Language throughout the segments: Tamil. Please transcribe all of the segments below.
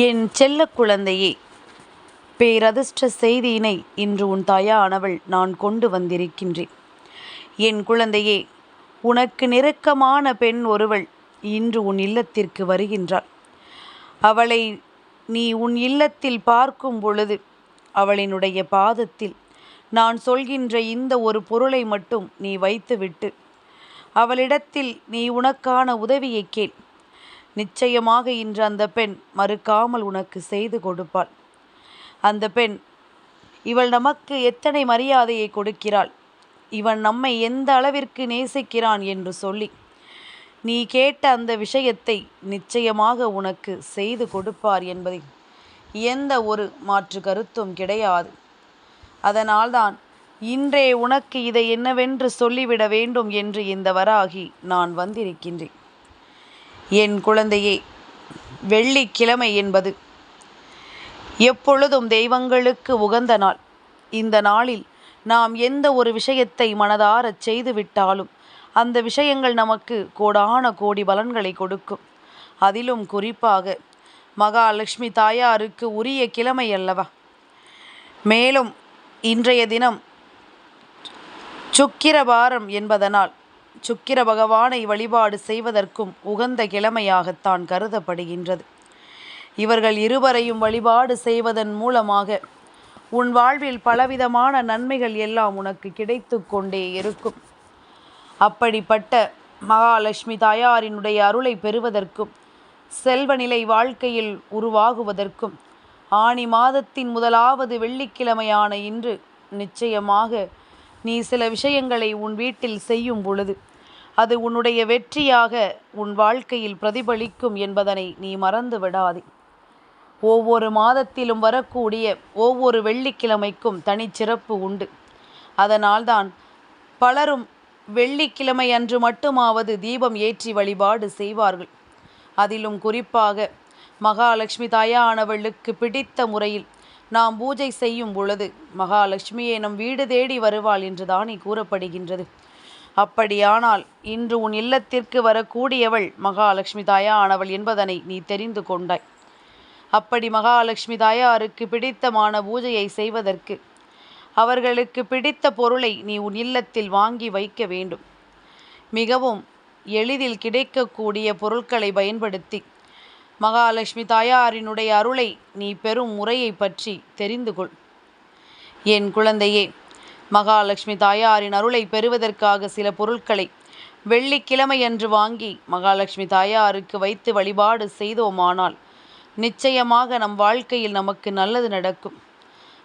என் செல்ல குழந்தையே பேரதிர்ஷ்ட செய்தியினை இன்று உன் தாயானவள் நான் கொண்டு வந்திருக்கின்றேன். என் குழந்தையே உனக்கு நெருக்கமான பெண் ஒருவள் இன்று உன் இல்லத்திற்கு வருகின்றாள். அவளை நீ உன் இல்லத்தில் பார்க்கும் பொழுது அவளினுடைய பாதத்தில் நான் சொல்கின்ற இந்த ஒரு பொருளை மட்டும் நீ வைத்துவிட்டு அவளிடத்தில் நீ உனக்கான உதவியை கேள். நிச்சயமாக இன்று அந்த பெண் மறுக்காமல் உனக்கு செய்து கொடுப்பாள். அந்த பெண் இவள் நமக்கு எத்தனை மரியாதையை கொடுக்கிறாள்? இவன் நம்மை எந்த அளவிற்கு நேசிக்கிறான்? என்று சொல்லி நீ கேட்ட அந்த விஷயத்தை நிச்சயமாக உனக்கு செய்து கொடுப்பார் என்பதில் எந்த ஒரு மாற்று கருத்தும் கிடையாது. அதனால்தான் இன்றே உனக்கு இதை என்னவென்று சொல்லிவிட வேண்டும் என்று இந்த வராகி நான் வந்திருக்கின்றேன். என் குழந்தையே வெள்ளிக்கிழமை என்பது. எப்பொழுதும் தெய்வங்களுக்கு உகந்த நாள். இந்த நாளில் நாம் எந்த ஒரு விஷயத்தை மனதாரச் செய்துவிட்டாலும் அந்த விஷயங்கள் நமக்கு கோடான கோடி பலன்களை கொடுக்கும். அதிலும் குறிப்பாக மகாலட்சுமி தாயாருக்கு உரிய கிழமை அல்லவா? மேலும் இன்றைய தினம் சுக்கிரபாரம் என்பதனால் சுக்கிர பகவானை வழிபாடு செய்வதற்கும் உகந்த கிழமையாகத்தான் கருதப்படுகின்றது. இவர்கள் இருவரையும் வழிபாடு செய்வதன் மூலமாக உன் வாழ்வில் பலவிதமான நன்மைகள் எல்லாம் உனக்கு கிடைத்து கொண்டே இருக்கும். அப்படிப்பட்ட மகாலட்சுமி தாயாரினுடைய அருளை பெறுவதற்கும் செல்வநிலை வாழ்க்கையில் உருவாகுவதற்கும் ஆணி மாதத்தின் முதலாவது வெள்ளிக்கிழமையான இன்று நிச்சயமாக நீ சில விஷயங்களை உன் வீட்டில் செய்யும் பொழுது அது உன்னுடைய வெற்றியாக உன் வாழ்க்கையில் பிரதிபலிக்கும் என்பதனை நீ மறந்து விடாதே. ஒவ்வொரு மாதத்திலும் வரக்கூடிய ஒவ்வொரு வெள்ளிக்கிழமைக்கும் தனிச்சிறப்பு உண்டு. அதனால்தான் பலரும் வெள்ளிக்கிழமை அன்று மட்டுமாவது தீபம் ஏற்றி வழிபாடு செய்வார்கள். அதிலும் குறிப்பாக மகாலட்சுமி தாயானவளுக்கு பிடித்த முறையில் நாம் பூஜை செய்யும் பொழுது மகாலட்சுமியை நம் வீடு தேடி வருவாள் என்று தானே கூறப்படுகின்றது. அப்படியானால் இன்று உன் இல்லத்திற்கு வரக்கூடியவள் மகாலட்சுமி தாயானவள் என்பதனை நீ தெரிந்து கொண்டாய். அப்படி மகாலட்சுமி தாயாருக்கு பிடித்தமான பூஜையை செய்வதற்கு அவர்களுக்கு பிடித்த பொருளை நீ உன் இல்லத்தில் வாங்கி வைக்க வேண்டும். மிகவும் எளிதில் கிடைக்கக்கூடிய பொருட்களை பயன்படுத்தி மகாலட்சுமி தாயாரினுடைய அருளை நீ பெறும் முறையை பற்றி தெரிந்து கொள். என் குழந்தையே மகாலட்சுமி தாயாரின் அருளை பெறுவதற்காக சில பொருட்களை வெள்ளிக்கிழமையன்று வாங்கி மகாலட்சுமி தாயாருக்கு வைத்து வழிபாடு செய்தோமானால் நிச்சயமாக நம் வாழ்க்கையில் நமக்கு நல்லது நடக்கும்.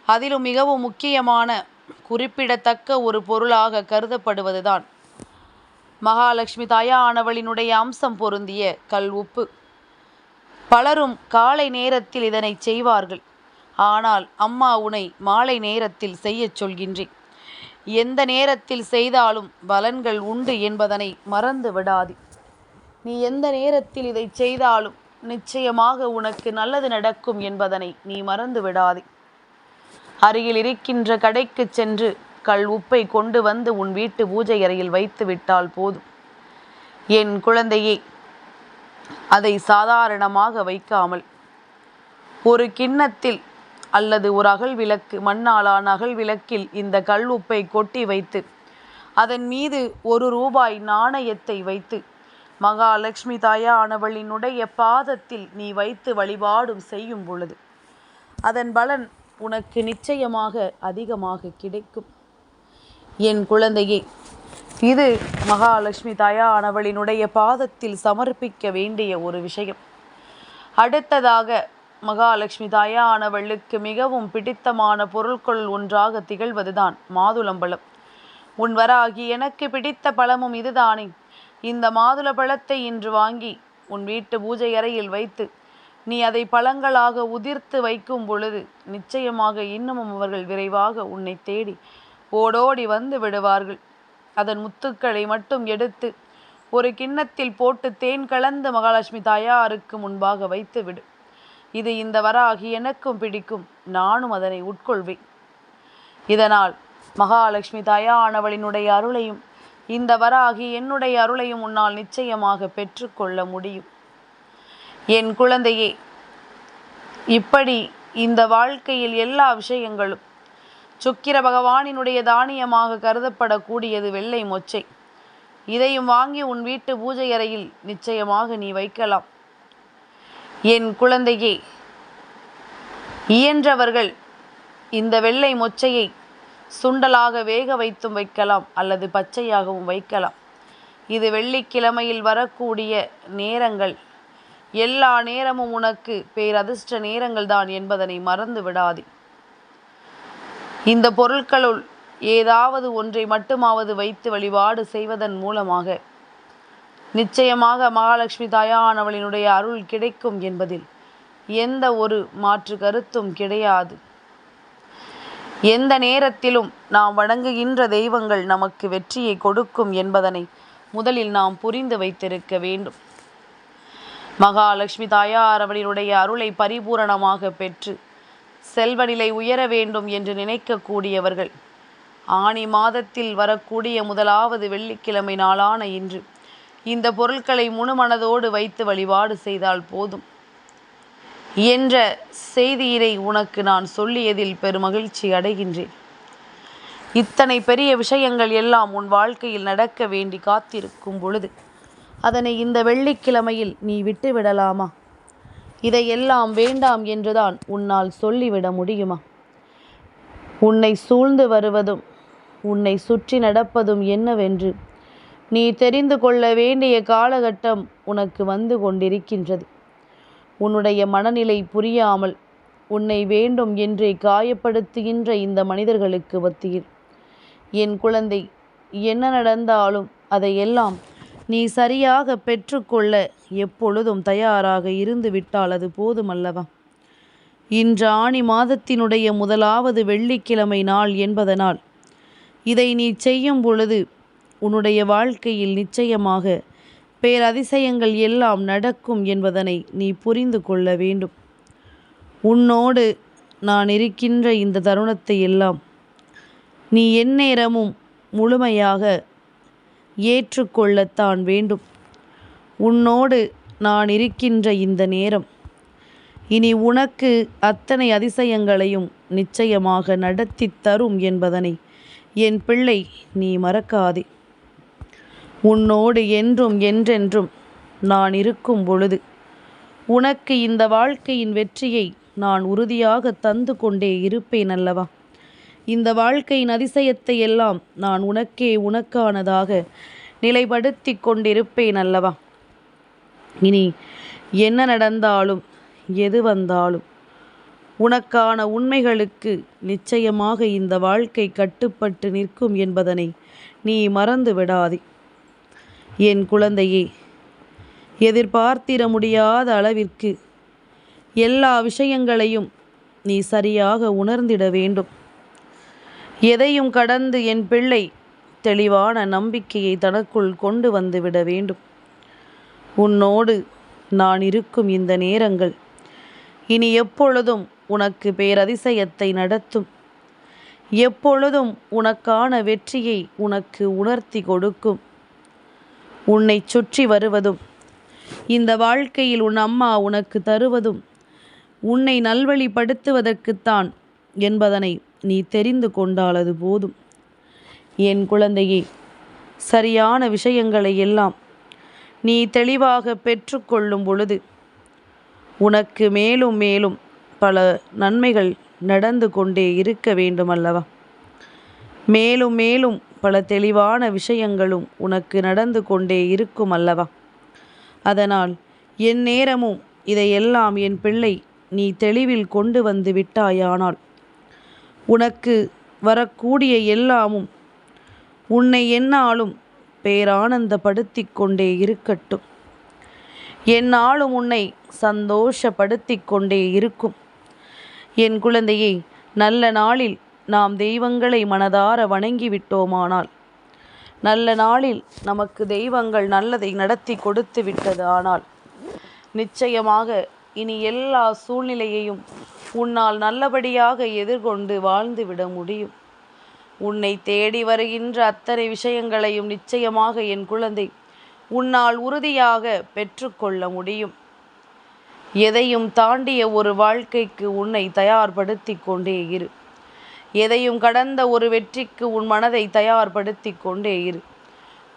அதிலும் மிகவும் முக்கியமான குறிப்பிடத்தக்க ஒரு பொருளாக கருதப்படுவதுதான். மகாலட்சுமி தாயானவளினுடைய அம்சம் பொருந்திய கல் உப்பு. பலரும் காலை நேரத்தில் இதனை செய்வார்கள். ஆனால் அம்மா உனை மாலை நேரத்தில் செய்யச் சொல்கின்றேன். எந்த நேரத்தில் செய்தாலும் பலன்கள் உண்டு என்பதனை மறந்து விடாது. நீ எந்த நேரத்தில் இதை செய்தாலும் நிச்சயமாக உனக்கு நல்லது நடக்கும் என்பதனை நீ மறந்து விடாதே. அருகில் இருக்கின்ற கடைக்கு சென்று கல் உப்பை கொண்டு வந்து உன் வீட்டு பூஜை அறையில் வைத்து விட்டால் போதும். என் குழந்தையே அதை சாதாரணமாக வைக்காமல் ஒரு கிண்ணத்தில் அல்லது ஒரு அகல் விளக்கு மண்ணாலான அகல் விளக்கில் இந்த கல் உப்பை கொட்டி வைத்து அதன் மீது ஒரு ரூபாய் நாணயத்தை வைத்து மகாலட்சுமி தாயானவளினுடைய பாதத்தில் நீ வைத்து வழிபாடும் செய்யும் பொழுது அதன் பலன் உனக்கு நிச்சயமாக அதிகமாக கிடைக்கும். என் குழந்தையே இது மகாலட்சுமி தாயானவளினுடைய பாதத்தில் சமர்ப்பிக்க வேண்டிய ஒரு விஷயம். அடுத்ததாக மகாலட்சுமி தாயானவளுக்கு மிகவும் பிடித்தமான பொருட்கள் ஒன்றாக திகழ்வதுதான் மாதுளம்பழம். உன் வராகி எனக்கு பிடித்த பழமும் இதுதானே. இந்த மாதுள பழத்தை இன்று வாங்கி உன் வீட்டு பூஜை அறையில் வைத்து நீ அதை பழங்களாக உதிர்த்து வைக்கும் பொழுது நிச்சயமாக இன்னமும் அவர்கள் விரைவாக உன்னை தேடி ஓடோடி வந்து விடுவார்கள். அதன் முத்துக்களை மட்டும் எடுத்து ஒரு கிண்ணத்தில் போட்டு தேன் கலந்து மகாலட்சுமி தாயாருக்கு முன்பாக வைத்து விடு இது இந்த வராகி எனக்கும் பிடிக்கும். நானும் அதனை உட்கொள்வேன். இதனால் மகாலட்சுமி தாயானவளினுடைய அருளையும் இந்த வராகி என்னுடைய அருளையும் உன்னால் நிச்சயமாக பெற்றுக்கொள்ள முடியும். என் குழந்தையே இப்படி இந்த வாழ்க்கையில் எல்லா விஷயங்களும் சுக்கிர பகவானினுடைய தானியமாக கருதப்படக்கூடியது வெள்ளை மொச்சை. இதையும் வாங்கி உன் வீட்டு பூஜை அறையில் நிச்சயமாக நீ வைக்கலாம். என் குழந்தையே இயன்றவர்கள் இந்த வெள்ளை மொச்சையை சுண்டலாக வேக வைத்தும் வைக்கலாம் அல்லது பச்சையாகவும் வைக்கலாம். இது வெள்ளிக்கிழமையில் வரக்கூடிய நேரங்கள். எல்லா நேரமும் உனக்கு பேரதிர்ஷ்ட நேரங்கள் தான் என்பதனை மறந்து விடாதே இந்த பொருட்களுள் ஏதாவது ஒன்றை மட்டுமாவது வைத்து வழிபாடு செய்வதன் மூலமாக நிச்சயமாக மகாலட்சுமி தாயானவளினுடைய அருள் கிடைக்கும் என்பதில் எந்த ஒரு மாற்று கருத்தும் கிடையாது. எந்த நேரத்திலும் நாம் வணங்குகின்ற தெய்வங்கள் நமக்கு வெற்றியை கொடுக்கும் என்பதனை முதலில் நாம் புரிந்து வைத்திருக்க வேண்டும். மகாலட்சுமி தாயார் அவளினுடைய அருளை பரிபூரணமாக பெற்று செல்வநிலை உயர வேண்டும் என்று நினைக்கக்கூடியவர்கள். ஆணி மாதத்தில் வரக்கூடிய முதலாவது வெள்ளிக்கிழமை நாளான இன்று. இந்த பொருட்களை முணுமனதோடு வைத்து வழிபாடு செய்தால் போதும். என்ற செய்தியினை உனக்கு நான் சொல்லியதில் பெருமகிழ்ச்சி அடைகின்றேன். இத்தனை பெரிய விஷயங்கள் எல்லாம் உன் வாழ்க்கையில் நடக்க வேண்டி காத்திருக்கும் பொழுது அதனை இந்த வெள்ளிக்கிழமையில் நீ விட்டு விடலாமா இதையெல்லாம் வேண்டாம் என்றுதான் உன்னால் சொல்லிவிட முடியுமா? உன்னை சூழ்ந்து வருவதும் உன்னை சுற்றி நடப்பதும் என்னவென்று நீ தெரிந்து கொள்ள வேண்டிய காலகட்டம் உனக்கு வந்து கொண்டிருக்கின்றது. உன்னுடைய மனநிலை புரியாமல் உன்னை வேண்டும் என்றே காயப்படுத்துகின்ற இந்த மனிதர்களுக்கு மத்தியில் என் குழந்தை என்ன நடந்தாலும் அதையெல்லாம் நீ சரியாக பெற்றுக்கொள்ள எப்பொழுதும் தயாராக இருந்து விட்டால் அது போதுமல்லவா? இன்று ஆணி மாதத்தினுடைய முதலாவது வெள்ளிக்கிழமை நாள் என்பதனால் இதை நீ செய்யும் பொழுது உன்னுடைய வாழ்க்கையில் நிச்சயமாக பேரதிசயங்கள் எல்லாம் நடக்கும் என்பதனை நீ புரிந்து கொள்ள வேண்டும். உன்னோடு நான் இருக்கின்ற இந்த தருணத்தை எல்லாம் நீ எந்நேரமும் முழுமையாக ஏற்றுக்கொள்ளத்தான் வேண்டும். உன்னோடு நான் இருக்கின்ற இந்த நேரம் இனி உனக்கு அத்தனை அதிசயங்களையும் நிச்சயமாக நடத்தி தரும் என்பதனை என் பிள்ளை நீ மறக்காதே. உன்னோடு என்றும் என்றென்றும் நான் இருக்கும் பொழுது உனக்கு இந்த வாழ்க்கையின் வெற்றியை நான் உறுதியாக தந்து கொண்டே இருப்பேன் அல்லவா இந்த வாழ்க்கையின் அதிசயத்தை எல்லாம் நான் உனக்கே உனக்கானதாக நிலைப்படுத்தி கொண்டிருப்பேன் அல்லவா? இனி என்ன நடந்தாலும் எது வந்தாலும் உனக்கான உண்மைகளுக்கு நிச்சயமாக இந்த வாழ்க்கை கட்டுப்பட்டு நிற்கும் என்பதனை நீ மறந்து விடாதே. என் குழந்தையே எதிர்பார்த்திட முடியாத அளவிற்கு எல்லா விஷயங்களையும் நீ சரியாக உணர்ந்திட வேண்டும். எதையும் கடந்து என் பிள்ளை தெளிவான நம்பிக்கையை தனக்குள் கொண்டு வந்துவிட வேண்டும். உன்னோடு நான் இருக்கும் இந்த நேரங்கள் இனி எப்பொழுதும் உனக்கு பேரதிசயத்தை நடத்தும். எப்பொழுதும் உனக்கான வெற்றியை உனக்கு உணர்த்தி கொடுக்கும். உன்னை சுற்றி வருவதும் இந்த வாழ்க்கையில் உன் அம்மா உனக்கு தருவதும் உன்னை நல்வழிப்படுத்துவதற்குத்தான் என்பதனை நீ தெரிந்து கொண்டாலது போதும். என் குழந்தையே சரியான விஷயங்களை எல்லாம் நீ தெளிவாக பெற்றுக்கொள்ளும் பொழுது உனக்கு மேலும் மேலும் பல நன்மைகள் நடந்து கொண்டே இருக்க வேண்டும் அல்லவா மேலும் மேலும் பல தெளிவான விஷயங்களும் உனக்கு நடந்து கொண்டே இருக்கும் அல்லவா அதனால் என் நேரமும் இதையெல்லாம் என் பிள்ளை நீ தெளிவில் கொண்டு வந்து விட்டாயானால் உனக்கு வரக்கூடிய எல்லாமும் உன்னை என்னாலும் பேரானந்தப்படுத்தி கொண்டே இருக்கட்டும் என்னாலும் உன்னை சந்தோஷப்படுத்தி கொண்டே இருக்கும். என் குழந்தையை நல்ல நாளில் நாம் தெய்வங்களை மனதார வணங்கி விட்டோமானால் நல்ல நாளில் நமக்கு தெய்வங்கள் நல்லதை நடத்தி கொடுத்து விட்டது ஆனால் நிச்சயமாக இனி எல்லா சூழ்நிலையையும் உன்னால் நல்லபடியாக எதிர்கொண்டு வாழ்ந்து விட முடியும். உன்னை தேடி வருகின்ற அத்தனை விஷயங்களையும் நிச்சயமாக என் குழந்தை உன்னால் உறுதியாக பெற்றுக்கொள்ள முடியும். எதையும் தாண்டிய ஒரு வாழ்க்கைக்கு உன்னை தயார்படுத்திக் கொண்டே இரு. எதையும் கடந்த ஒரு வெற்றிக்கு உன் மனதை தயார்படுத்தி கொண்டே இரு.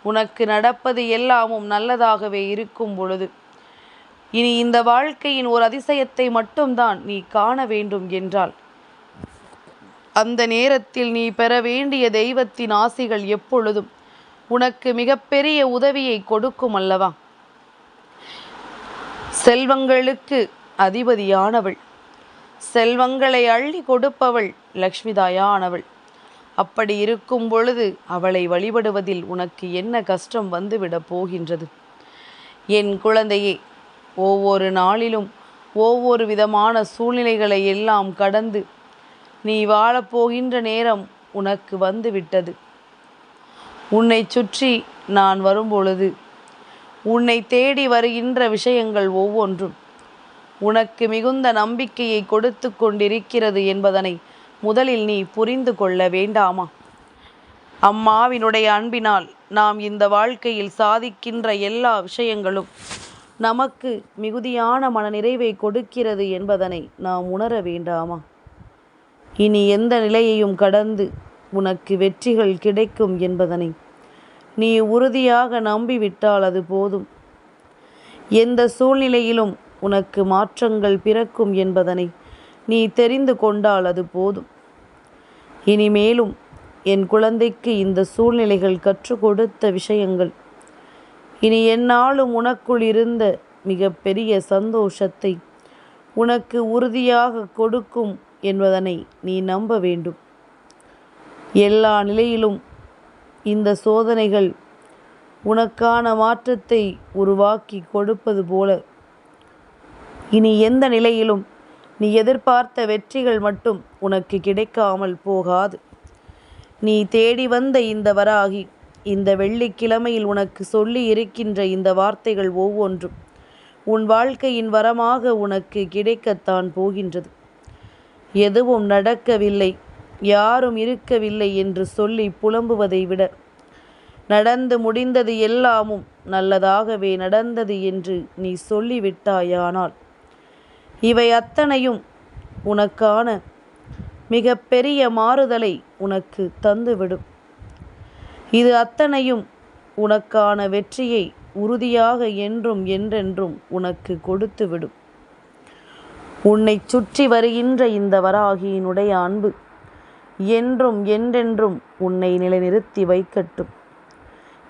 உனக்கு நடப்பது எல்லாமும் நல்லதாகவே இருக்கும் பொழுது இனி இந்த வாழ்க்கையின் ஒரு அதிசயத்தை மட்டும்தான் நீ காண வேண்டும் என்றால் அந்த நேரத்தில் நீ பெற வேண்டிய தெய்வத்தின் ஆசிகள் எப்பொழுதும் உனக்கு மிகப்பெரிய உதவியை கொடுக்கும் அல்லவா? செல்வங்களுக்கு அதிபதியானவள். செல்வங்களை அள்ளி கொடுப்பவள் லக்ஷ்மிதாயானவள். அப்படி இருக்கும் பொழுது அவளை வழிபடுவதில் உனக்கு என்ன கஷ்டம் வந்துவிடப் போகின்றது? என் குழந்தையே ஒவ்வொரு நாளிலும் ஒவ்வொரு விதமான சூழ்நிலைகளை எல்லாம் கடந்து நீ வாழப்போகின்ற நேரம் உனக்கு வந்துவிட்டது. உன்னை சுற்றி நான் வரும்பொழுது உன்னை தேடி வருகின்ற விஷயங்கள் ஒவ்வொன்றும் உனக்கு மிகுந்த நம்பிக்கையை கொடுத்து கொண்டிருக்கிறது என்பதனை முதலில் நீ புரிந்து கொள்ள வேண்டாமா? அம்மாவினுடைய அன்பினால் நாம் இந்த வாழ்க்கையில் சாதிக்கின்ற எல்லா விஷயங்களும் நமக்கு மிகுதியான மனநிறைவை கொடுக்கிறது என்பதனை நாம் உணர வேண்டாமா? இனி எந்த நிலையையும் கடந்து உனக்கு வெற்றிகள் கிடைக்கும் என்பதனை நீ உறுதியாக நம்பிவிட்டால் அது போதும். எந்த சூழ்நிலையிலும் உனக்கு மாற்றங்கள் பிறக்கும் என்பதனை நீ தெரிந்து கொண்டால் அது போதும். இனிமேலும் என் குழந்தைக்கு இந்த சூழ்நிலைகள் கற்றுக் கொடுத்த விஷயங்கள் இனி என்னாலும் உனக்குள் இருந்த மிக பெரிய சந்தோஷத்தை உனக்கு உறுதியாக கொடுக்கும் என்பதனை நீ நம்ப வேண்டும். எல்லா நிலையிலும் இந்த சோதனைகள் உனக்கான மாற்றத்தை உருவாக்கி கொடுப்பது போல. இனி எந்த நிலையிலும் நீ எதிர்பார்த்த வெற்றிகள் மட்டும் உனக்கு கிடைக்காமல் போகாது. நீ தேடி வந்த இந்த வராகி இந்த வெள்ளிக்கிழமையில் உனக்கு சொல்லி இருக்கின்ற இந்த வார்த்தைகள் ஒவ்வொன்றும் உன் வாழ்க்கையின் வரமாக உனக்கு கிடைக்கத்தான் போகின்றது. எதுவும் நடக்கவில்லை யாரும் இருக்கவில்லை என்று சொல்லி புலம்புவதை விட நடந்து முடிந்தது எல்லாமும் நல்லதாகவே நடந்தது என்று நீ சொல்லிவிட்டாயானால் இவை அத்தனையும் உனக்கான மிக பெரிய மாறுதலை உனக்கு தந்துவிடும். இது அத்தனையும் உனக்கான வெற்றியை உறுதியாக என்றும் என்றென்றும் உனக்கு கொடுத்துவிடும். உன்னை சுற்றி வருகின்ற இந்த வராகியினுடைய அன்பு என்றும் என்றென்றும் உன்னை நிலைநிறுத்தி வைக்கட்டும்.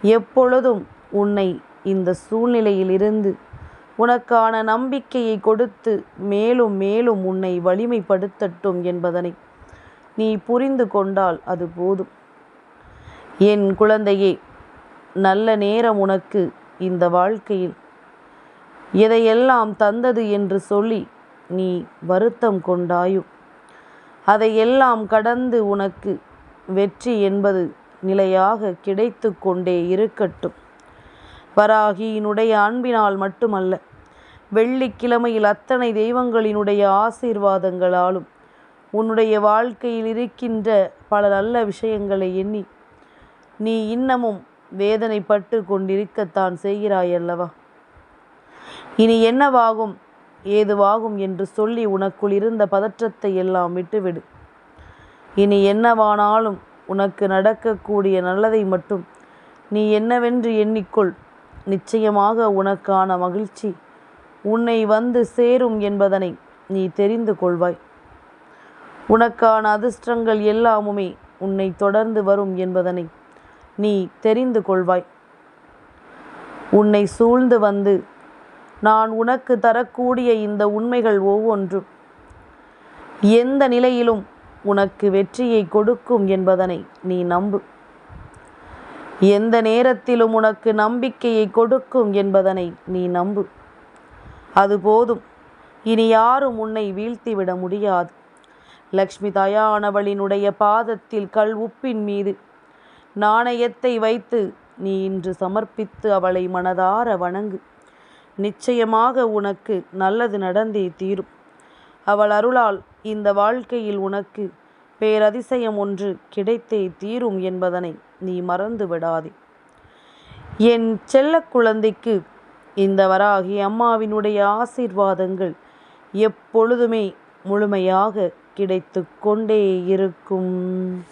எப்பொழுதும் உன்னை இந்த சூழ்நிலையிலிருந்து உனக்கான நம்பிக்கையை கொடுத்து மேலும் மேலும் உன்னை வலிமைப்படுத்தட்டும் என்பதனை நீ புரிந்து கொண்டால் அது போதும். என் குழந்தையே நல்ல நேரம் உனக்கு இந்த வாழ்க்கையில். எதையெல்லாம் தந்தது என்று சொல்லி நீ வருத்தம் கொண்டாயும் அதையெல்லாம் கடந்து உனக்கு வெற்றி என்பது நிலையாக கிடைத்து கொண்டே இருக்கட்டும். வராகியினுடைய அன்பினால் மட்டுமல்ல வெள்ளிக்கிழமையில் அத்தனை தெய்வங்களினுடைய ஆசீர்வாதங்களாலும் உன்னுடைய வாழ்க்கையில் இருக்கின்ற பல நல்ல விஷயங்களை எண்ணி நீ இன்னமும் வேதனைப்பட்டு கொண்டிருக்கத்தான் செய்கிறாயல்லவா? இனி என்னவாகும் ஏதுவாகும் என்று சொல்லி உனக்குள் இருந்த பதற்றத்தை எல்லாம் விட்டுவிடு. இனி என்னவானாலும் உனக்கு நடக்கக்கூடிய நல்லதை மட்டும் நீ என்னவென்று எண்ணிக்கொள். நிச்சயமாக உனக்கான மகிழ்ச்சி உன்னை வந்து சேரும் என்பதனை நீ தெரிந்து கொள்வாய். உனக்கான அதிர்ஷ்டங்கள் எல்லாமுமே உன்னை தொடர்ந்து வரும் என்பதனை நீ தெரிந்து கொள்வாய். உன்னை சூழ்ந்து வந்து நான் உனக்கு தரக்கூடிய இந்த உண்மைகள் ஒவ்வொன்றும். எந்த நிலையிலும் உனக்கு வெற்றியை கொடுக்கும் என்பதனை நீ நம்பு. எந்த நேரத்திலும் உனக்கு நம்பிக்கையை கொடுக்கும் என்பதனை நீ நம்பு. அது போதும். இனி யாரும் உன்னை வீழ்த்திவிட முடியாது. லக்ஷ்மி தயானவளினுடைய பாதத்தில் கல் உப்பின் மீது நாணயத்தை வைத்து நீ இன்று சமர்ப்பித்து அவளை மனதார வணங்கு. நிச்சயமாக உனக்கு நல்லது நடந்தே தீரும். அவள் அருளால் இந்த வாழ்க்கையில் உனக்கு பேரதிசயம் ஒன்று கிடைத்தே தீரும் என்பதனை நீ மறந்து விடாதே. என் செல்ல குழந்தைக்கு இந்த வராகி அம்மாவினுடைய ஆசீர்வாதங்கள் எப்பொழுதுமே முழுமையாக கிடைத்து கொண்டே இருக்கும்.